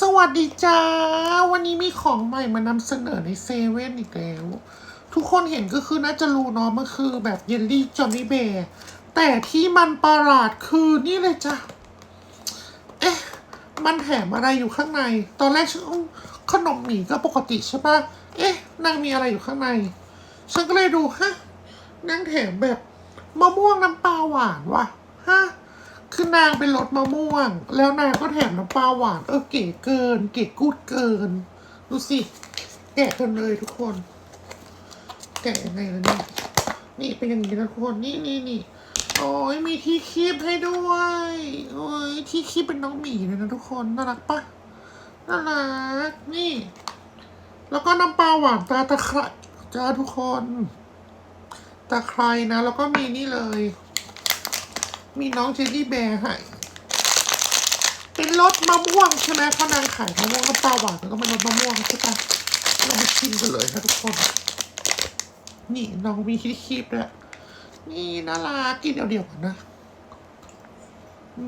สวัสดีจ้า วันนี้มีของใหม่มานำเสนอในเซเว่นอีกแล้ว ทุกคนเห็นก็คือน่าจะรู้เนาะมันคือแบบเยลลี่จอมมี่เบร์แต่ที่มันประหลาดคือนี่เลยจ้ะ เอ๊ะ มันแถมอะไรอยู่ข้างใน ตอนแรกฉันขนมหมี่ก็ปกติใช่ปะเอ๊ะนางมีอะไรอยู่ข้างใน ฉันก็เลยดูฮะนางแถมแบบมะม่วงน้ำปลาหวานวะฮะ คือนางเป็นรสมะม่วง แล้วนางก็แถมน้ำปลาหวาน เออเก๋เกิน เก๋กูดเกิน ดูสิ แกะกันเลยทุกคน แกะยังไงล่ะเนี่ยนี่เป็นอย่างนี้นะทุกคน นี่นี่นี่โอ้ยมีที่คีบให้ด้วย โอ้ยที่คีบเป็นน้องหมีเลยนะทุกคน น่ารักปะน่ารัก นี่ แล้วก็น้ำปลาหวานตาตะไคร้จ้าทุกคน ตะไคร้นะ แล้วก็มีนี่เลย มีน้องเจลลี่แบร์ให้เป็นรสมะม่วงใช่ไหมเพราะนางขายมะม่วงน้ำปลาหวานแล้วก็เป็นรสมะม่วงใช่ปะเรามาชิมกันเลยนะทุกคน นี่น้องมีคีบๆด้วยนี่น่ารักกินเดียวๆกันนะอื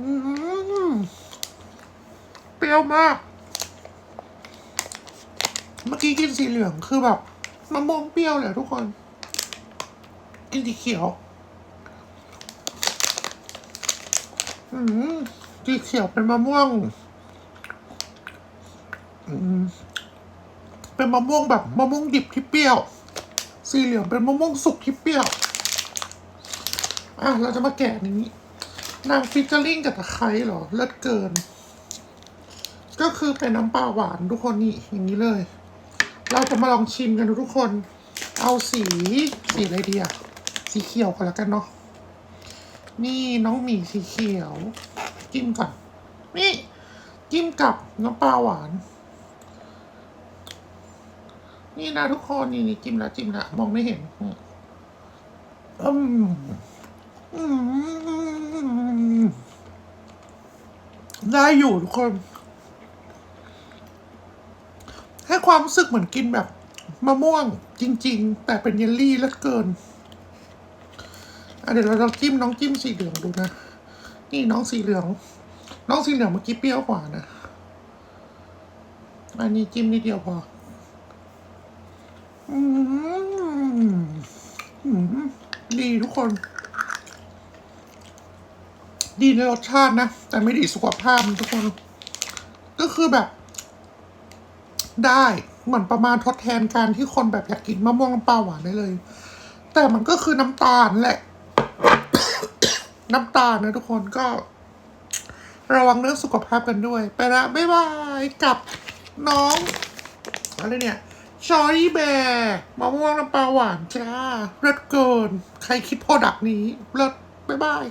มเปรี้ยวมาก เมื่อกี้กินสีเหลืองคือแบบมะม่วงเปรี้ยวเลยทุกคน กินสีเขียว อืมสีเขียวเป็นมะม่วงเป็นมะม่วงแบบมะม่วงดิบที่เปรี้ยว สีเหลืองเป็นมะม่วงสุกที่เปรี้ยว อะ เราจะมาแกะนี้ นางฟิชเจอร์ลิงกับตะไคร้เหรอ เลิศเกิน ก็คือเป็นน้ำปลาหวานทุกคนนี่อย่างนี้เลย เราจะมาลองชิมกันทุกคน เอาสีสีอะไรดีอะสีเขียวก่อนแล้วกันเนาะ นี่น้องหมีสีเขียว จิ้มก่อนนี่จิ้มกับน้ำปลาหวาน นี่นะทุกคนนี่นี่จิ้มแล้วจิ้มแล้วมองไม่เห็นอืมอืมได้อยู่ทุกคน ให้ความรู้สึกเหมือนกินแบบมะม่วงจริง ๆ แต่เป็นเยลลี่เหลือเกิน เดี๋ยวเราลองจิ้มน้องจิ้มสีเหลืองดูนะ นี่น้องสีเหลือง น้องสีเหลืองเมื่อกี้เปรี้ยวกว่านะ อันนี้จิ้มนิดเดียวพอ อืมดีทุกคน ดีในรสชาตินะ แต่ไม่ดีสุขภาพทุกคน ก็คือแบบ ได้เหมือนประมาณทดแทนการที่คนแบบอยากกินมะม่วงน้ำปลาหวานได้เลย แต่มันก็คือน้ำตาลแหละ น้ำตาลนะทุกคนก็ ระวังเรื่องสุขภาพกันด้วย ไปละบ๊ายบายกับน้องอะไรเนี่ยชอรี่แบร์มะม่วงน้ำปลาหวานจ้าเลิศเกิน ใครคิดโปรดักต์นี้เลิศบ๊ายบาย